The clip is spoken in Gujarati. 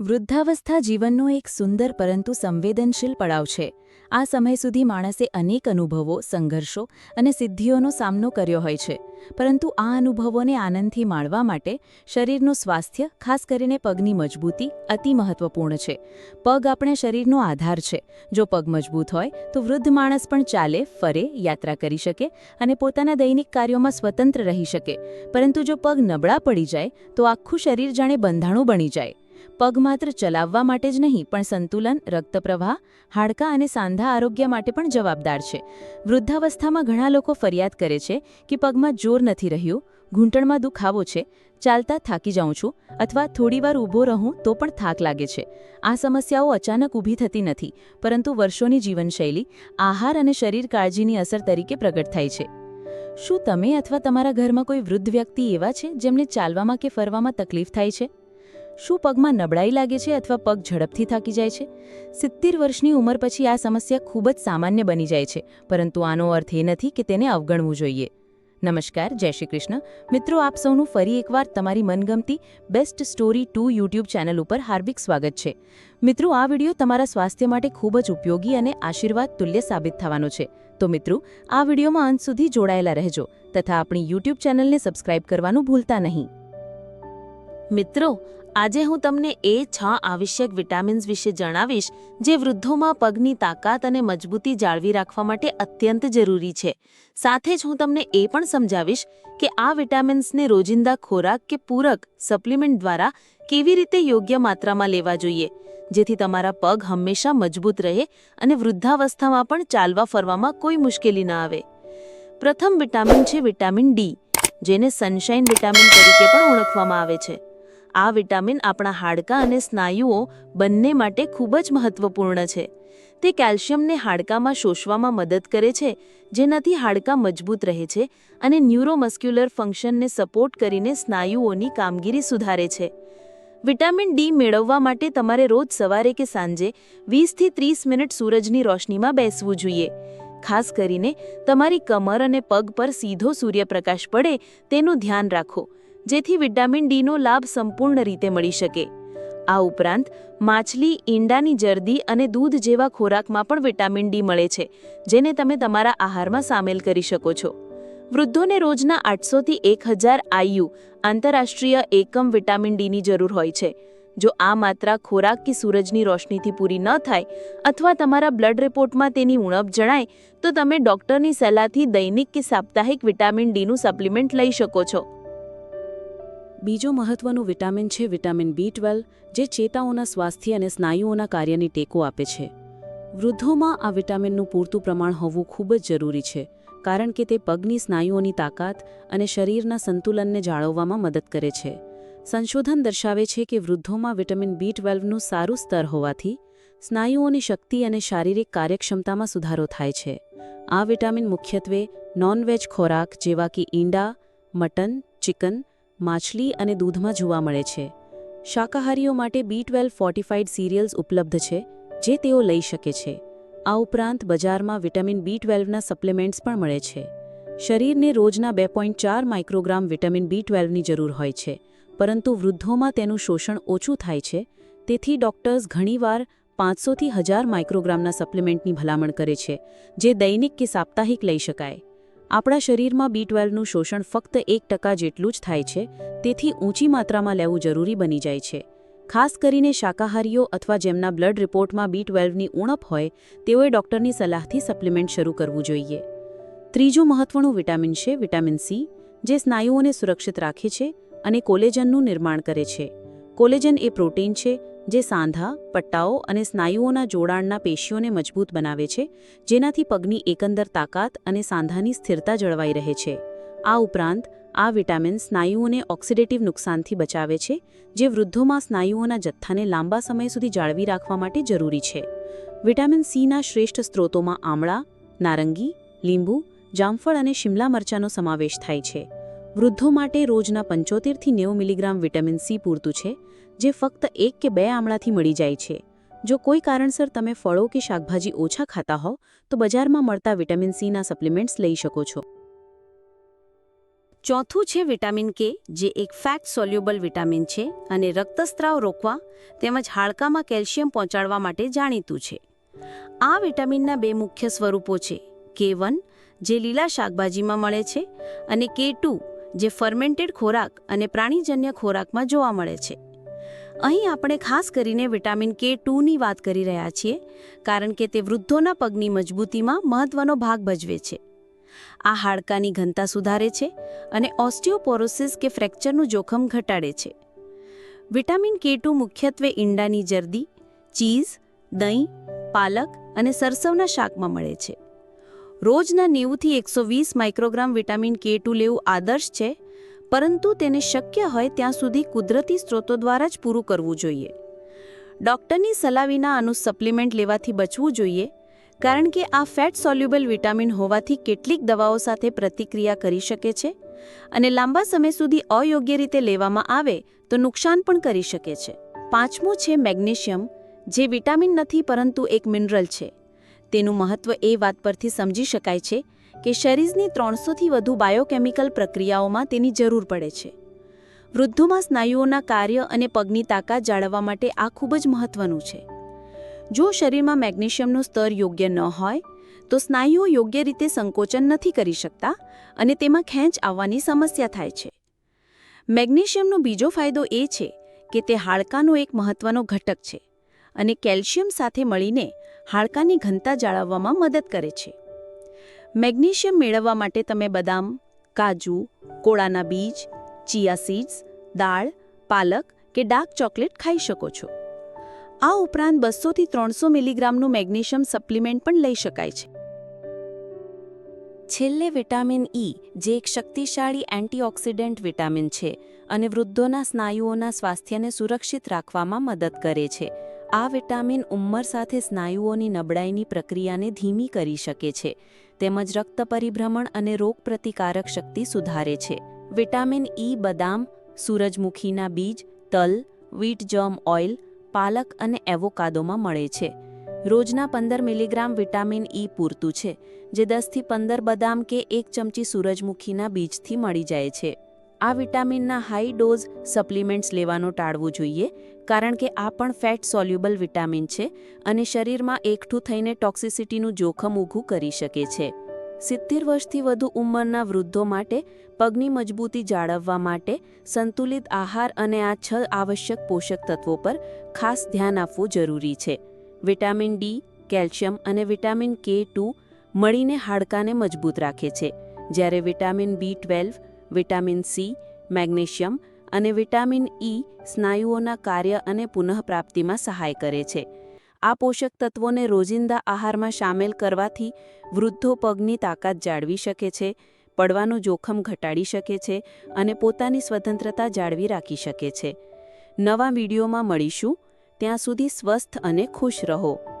વૃદ્ધાવસ્થા જીવનનો એક સુંદર પરંતુ સંવેદનશીલ પડાવ છે. આ સમય સુધી માણસે અનેક અનુભવો, સંઘર્ષો અને સિદ્ધિઓનો સામનો કર્યો હોય છે. પરંતુ આ અનુભવોને આનંદથી માણવા માટે શરીરનું સ્વાસ્થ્ય, ખાસ કરીને પગની મજબૂતી, અતિ મહત્વપૂર્ણ છે. પગ આપણે શરીરનો આધાર છે. જો પગ મજબૂત હોય, તો વૃદ્ધ માણસ પણ ચાલે, ફરે, યાત્રા કરી શકે અને પોતાના દૈનિક કાર્યોમાં સ્વતંત્ર રહી શકે. પરંતુ જો પગ નબળા પડી જાય, તો આખું શરીર જાણે બંધાણું બની જાય. પગ માત્ર ચલાવવા માટે જ નહીં, પણ સંતુલન, રક્તપ્રવાહ, હાડકાં અને સાંધા આરોગ્ય માટે પણ જવાબદાર છે. વૃદ્ધાવસ્થામાં ઘણા લોકો ફરિયાદ કરે છે કે પગમાં જોર નથી રહ્યું, ઘૂંટણમાં દુખાવો છે, ચાલતા થાકી જાઉં છું, અથવા થોડીવાર ઊભો રહું તો પણ થાક લાગે છે. આ સમસ્યાઓ અચાનક ઊભી થતી નથી, પરંતુ વર્ષોની જીવનશૈલી, આહાર અને શરીર કાળજીની અસર તરીકે પ્રગટ થાય છે. શું તમે અથવા તમારા ઘરમાં કોઈ વૃદ્ધ વ્યક્તિ એવા છે જેમને ચાલવામાં કે ફરવામાં તકલીફ થાય છે? શું પગમાં નબળાઈ લાગે છે અથવા પગ ઝડપથી થાકી જાય છે? સિત્તેર વર્ષની ઉંમર પછી આ સમસ્યા ખૂબ જ સામાન્ય બની જાય છે, પરંતુ આનો અર્થ એ નથી કે તેને અવગણવું જોઈએ. નમસ્કાર, જય શ્રી કૃષ્ણ. મિત્રો, આપ સૌનું ફરી એકવાર તમારી મનગમતી best story to YouTube channel ઉપર હાર્દિક સ્વાગત છે. મિત્રો, આ વિડિયો તમારા સ્વાસ્થ્ય માટે ખૂબ જ ઉપયોગી અને આશીર્વાદ તુલ્ય સાબિત થવાનો છે. તો મિત્રો, આ વિડિયોમાં અંત સુધી જોડાયેલા રહેજો તથા આપણી યુટ્યુબ ચેનલને સબસ્ક્રાઇબ કરવાનું ભૂલતા નહીં. મિત્રો આજે હું તમને એ છ આવશ્યક વિટામિન્સ વિશે જણાવીશ જે વૃદ્ધોમાં પગની તાકાત અને મજબૂતી જાળવી રાખવા માટે અત્યંત જરૂરી છે. સાથે જ હું તમને એ પણ સમજાવીશ કે આ વિટામિન્સને રોજિંદા ખોરાક કે પૂરક સપ્લિમેન્ટ દ્વારા કેવી રીતે યોગ્ય માત્રામાં લેવા જોઈએ, જેથી તમારા પગ હંમેશા મજબૂત રહે અને વૃદ્ધાવસ્થામાં પણ ચાલવા ફરવામાં કોઈ મુશ્કેલી ન આવે. પ્રથમ વિટામિન છે વિટામિન ડી, જેને સનશાઇન વિટામિન તરીકે પણ ઓળખવામાં આવે છે. આ વિટામિન આપણા હાડકાં અને સ્નાયુઓ બંને માટે ખૂબ જ મહત્વપૂર્ણ છે. તે કેલ્શિયમને હાડકામાં શોષવામાં મદદ કરે છે, જેનાથી હાડકાં મજબૂત રહે છે અને ન્યુરોમસ્ક્યુલર ફંક્શનને સપોર્ટ કરીને સ્નાયુઓની કામગીરી સુધારે છે. વિટામિન ડી મેળવવા માટે તમારે રોજ સવારે કે સાંજે વીસથી ત્રીસ મિનિટ સૂરજની રોશનીમાં બેસવું જોઈએ. ખાસ કરીને તમારી કમર અને પગ પર સીધો સૂર્યપ્રકાશ પડે તેનું ધ્યાન રાખો. જેથી વિટામિન ડીનો લાભ સંપૂર્ણ રીતે મળી શકે. આ ઉપરાંત, માછલી, ઈંડાની જરદી અને દૂધ જેવા ખોરાકમાં પણ વિટામિન ડી મળે છે, જેને તમે તમારા આહારમાં સામેલ કરી શકો છો. વૃદ્ધોને રોજના આઠસોથી એક હજાર આયુ આંતરરાષ્ટ્રીય એકમ વિટામિન ડીની જરૂર હોય છે. જો આ માત્રા ખોરાક કે સૂરજની રોશનીથી પૂરી ન થાય અથવા તમારા બ્લડ રિપોર્ટમાં તેની ઉણપ જણાય, તો તમે ડૉક્ટરની સલાહથી દૈનિક કે સાપ્તાહિક વિટામિન ડીનું સપ્લિમેન્ટ લઈ શકો છો. બીજો મહત્વનું વિટામિન છે વિટામિન બી ટ્વેલ્વ, જે ચેતાઓના સ્વાસ્થ્ય અને સ્નાયુઓના કાર્યની ટેકો આપે છે. વૃદ્ધોમાં આ વિટામિનનું પૂરતું પ્રમાણ હોવું ખૂબ જ જરૂરી છે, કારણ કે તે પગની સ્નાયુઓની તાકાત અને શરીરના સંતુલનને જાળવવામાં મદદ કરે છે. સંશોધન દર્શાવે છે કે વૃદ્ધોમાં વિટામિન બી ટ્વેલ્વનું સારું સ્તર હોવાથી સ્નાયુઓની શક્તિ અને શારીરિક કાર્યક્ષમતામાં સુધારો થાય છે. આ વિટામિન મુખ્યત્વે નોનવેજ ખોરાક જેવા કે ઈંડા, મટન, ચિકન માછલી અને દૂધમાં જોવા મળે છે. શાકાહારીઓ માટે બી ટ્વેલ્વ ફોર્ટિફાઈડ સિરિયલ્સ ઉપલબ્ધ છે, જે તેઓ લઈ શકે છે. આ ઉપરાંત બજારમાં વિટામિન બી ટ્વેલ્વના સપ્લિમેન્ટ્સ પણ મળે છે. શરીરને રોજના બે પોઈન્ટ ચાર માઇક્રોગ્રામ વિટામિન બી ટ્વેલ્વની જરૂર હોય છે, પરંતુ વૃદ્ધોમાં તેનું શોષણ ઓછું થાય છે, તેથી ડોક્ટર્સ ઘણીવાર પાંચસોથી હજાર માઇક્રોગ્રામના સપ્લિમેન્ટની ભલામણ કરે છે, જે દૈનિક કે સાપ્તાહિક લઈ શકાય. આપણા શરીરમાં બી ટ્વેલ્વનું શોષણ ફક્ત એક ટકા જેટલું જ થાય છે, તેથી ઊંચી માત્રામાં લેવું જરૂરી બની જાય છે. ખાસ કરીને શાકાહારીઓ અથવા જેમના બ્લડ રિપોર્ટમાં બી ટ્વેલ્વની ઉણપ હોય, તેઓએ ડોક્ટરની સલાહથી સપ્લિમેન્ટ શરૂ કરવું જોઈએ. ત્રીજું મહત્વનું વિટામિન છે, વિટામિન સી, જે સ્નાયુઓને સુરક્ષિત રાખે છે અને કોલેજનનું નિર્માણ કરે છે. કોલેજન એ પ્રોટીન છે જે સાંધા, પટ્ટાઓ અને સ્નાયુઓના જોડાણના પેશીઓને મજબૂત બનાવે છે, જેનાથી પગની એકંદર તાકાત અને સાંધાની સ્થિરતા જળવાઈ રહે છે. આ ઉપરાંત, આ વિટામિન સ્નાયુઓને ઓક્સિડેટિવ નુકસાનથી બચાવે છે, જે વૃદ્ધોમાં સ્નાયુઓના જથ્થાને લાંબા સમય સુધી જાળવી રાખવા માટે જરૂરી છે. વિટામિન સીના શ્રેષ્ઠ સ્ત્રોતોમાં આમળા, નારંગી, લીંબુ, જામફળ અને શિમલા મરચાંનો સમાવેશ થાય છે. વૃદ્ધો માટે રોજના પંચોતેરથી નેવું મિલીગ્રામ વિટામિન સી પૂરતું છે, જે ફક્ત એક કે બે આમળાથી મળી જાય છે. જો કોઈ કારણસર તમે ફળો કે શાકભાજી ઓછા ખાતા હો તો બજારમાં મળતા વિટામિન સીના સપ્લિમેન્ટ્સ લઈ શકો છો. ચોથું છે વિટામિન કે, જે એક ફેટ સોલ્યુબલ વિટામિન છે અને રક્તસ્ત્રાવ રોકવા તેમજ હાડકામાં કેલ્શિયમ પહોંચાડવા માટે જાણીતું છે. આ વિટામિનના બે મુખ્ય સ્વરૂપો છે, કે વન, જે લીલા શાકભાજીમાં મળે છે, અને કે ટુ જે ફર્મેન્ટેડ ખોરાક અને પ્રાણીજન્ય ખોરાકમાં જોવા મળે છે. અહીં આપણે ખાસ કરીને વિટામિન કે ટુની વાત કરી રહ્યા છીએ, કારણ કે તે વૃદ્ધોના પગની મજબૂતીમાં મહત્વનો ભાગ ભજવે છે. આ હાડકાની ઘનતા સુધારે છે અને ઓસ્ટિયોપોરોસિસ કે ફ્રેક્ચરનું જોખમ ઘટાડે છે. વિટામિન કે ટુ મુખ્યત્વે ઈંડાની જરદી, ચીઝ, દહીં, પાલક અને સરસવના શાકમાં મળે છે. રોજના નેવુંથી એકસો વીસ માઇક્રોગ્રામ વિટામિન કે ટુ લેવું આદર્શ છે, પરંતુ તેને શક્ય હોય ત્યાં સુધી કુદરતી સ્ત્રોતો દ્વારા જ પૂરું કરવું જોઈએ. ડૉક્ટરની સલાહ વિના આનું સપ્લિમેન્ટ લેવાથી બચવું જોઈએ, કારણ કે આ ફેટ સોલ્યુબલ વિટામિન હોવાથી કેટલીક દવાઓ સાથે પ્રતિક્રિયા કરી શકે છે અને લાંબા સમય સુધી અયોગ્ય રીતે લેવામાં આવે તો નુકસાન પણ કરી શકે છે. પાંચમું છે મેગ્નેશિયમ, જે વિટામિન નથી પરંતુ એક મિનરલ છે. તેનું મહત્વ એ વાત પરથી સમજી શકાય છે કે શરીરની ત્રણસોથી વધુ બાયોકેમિકલ પ્રક્રિયાઓમાં તેની જરૂર પડે છે. વૃદ્ધોમાં સ્નાયુઓના કાર્ય અને પગની તાકાત જાળવવા માટે આ ખૂબ જ મહત્વનું છે. જો શરીરમાં મેગ્નેશિયમનું સ્તર યોગ્ય ન હોય, તો સ્નાયુઓ યોગ્ય રીતે સંકોચન નથી કરી શકતા અને તેમાં ખેંચ આવવાની સમસ્યા થાય છે. મેગ્નેશિયમનો બીજો ફાયદો એ છે કે તે હાડકાનો એક મહત્વનો ઘટક છે. અને કેલ્શિયમ સાથે મળીને હાડકાની ઘનતા જાળવવામાં મદદ કરે છે. મેગ્નેશિયમ મેળવવા માટે તમે બદામ, કાજુ, કોળાના બીજ, ચિયા સીડ્સ, દાળ, પાલક કે ડાર્ક ચોકલેટ ખાઈ શકો છો. આ ઉપરાંત બસોથી ત્રણસો મિલીગ્રામનું મેગ્નેશિયમ સપ્લિમેન્ટ પણ લઈ શકાય છે. છેલ્લે વિટામિન ઈ જે એક શક્તિશાળી એન્ટીઓક્સિડન્ટ વિટામિન છે અને વૃદ્ધોના સ્નાયુઓના સ્વાસ્થ્યને સુરક્ષિત રાખવામાં મદદ કરે છે. આ વિટામિન ઉંમર સાથે સ્નાયુઓની નબળાઈની પ્રક્રિયાને ધીમી કરી શકે છે, તેમજ રક્ત પરિભ્રમણ અને રોગપ્રતિકારક શક્તિ સુધારે છે. વિટામિન ઈ બદામ, સૂરજમુખીના બીજ, તલ વીટ જર્મ ઓઇલ પાલક અને એવોકાદોમાં મળે છે. રોજના પંદર મિલીગ્રામ વિટામિન ઈ પૂરતું છે, જે દસથી પંદર બદામ કે એક ચમચી સૂરજમુખીના બીજથી મળી જાય છે. આ વિટામિનના હાઈ ડોઝ સપ્લિમેન્ટ્સ લેવાનું ટાળવું જોઈએ, કારણ કે આ પણ ફેટ સોલ્યુબલ વિટામિન છે અને શરીરમાં એકઠું થઈને ટોક્સિસિટીનું જોખમ ઊભું કરી શકે છે. સિત્તેર વર્ષથી વધુ ઉંમરના વૃદ્ધો માટે પગની મજબૂતી જાળવવા માટે સંતુલિત આહાર અને આ છ આવશ્યક પોષક તત્વો પર ખાસ ધ્યાન આપવું જરૂરી છે. વિટામિન ડી, કેલ્શિયમ અને વિટામિન કે ટુ મળીને હાડકાને મજબૂત રાખે છે. જ્યારે vitamin B twelve vitamin C, magnesium અને વિટામિન ઈ સ્નાયુઓના કાર્ય અને પુનઃપ્રાપ્તિમાં સહાય કરે છે. આ પોષક તત્વોને રોજિંદા આહારમાં સામેલ કરવાથી વૃદ્ધો પગની તાકાત જાળવી શકે છે, પડવાનું જોખમ ઘટાડી શકે છે અને પોતાની સ્વતંત્રતા જાળવી રાખી શકે છે. નવા વિડીયોમાં મળીશું. ત્યાં સુધી સ્વસ્થ અને ખુશ રહો.